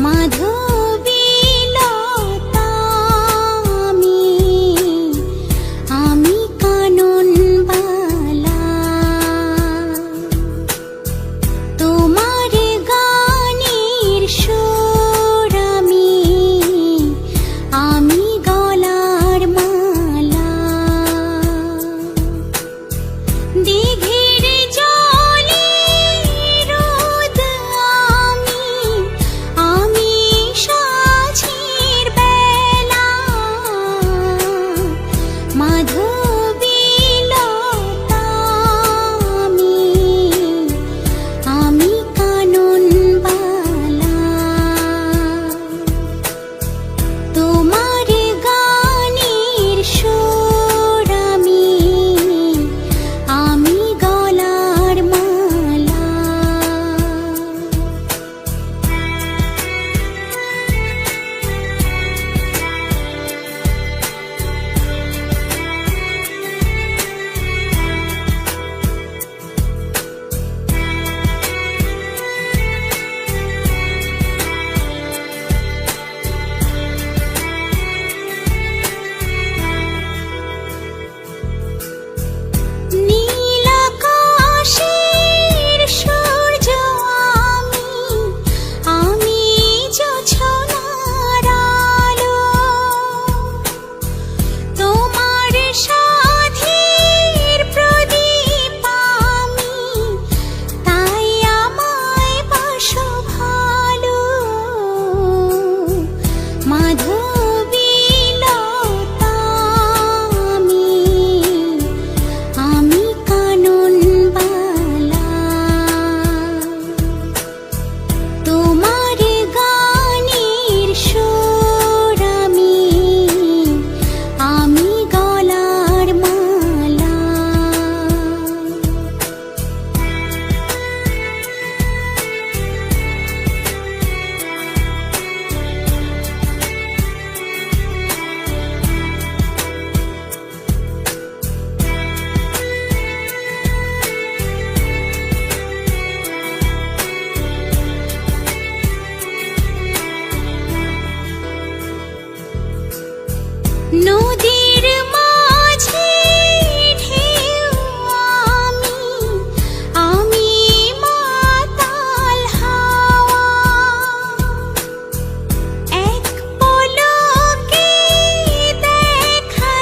মাধুর নদীর মাঝে আমি আমি মাতাল হাওয়া। এক পলকে দেখা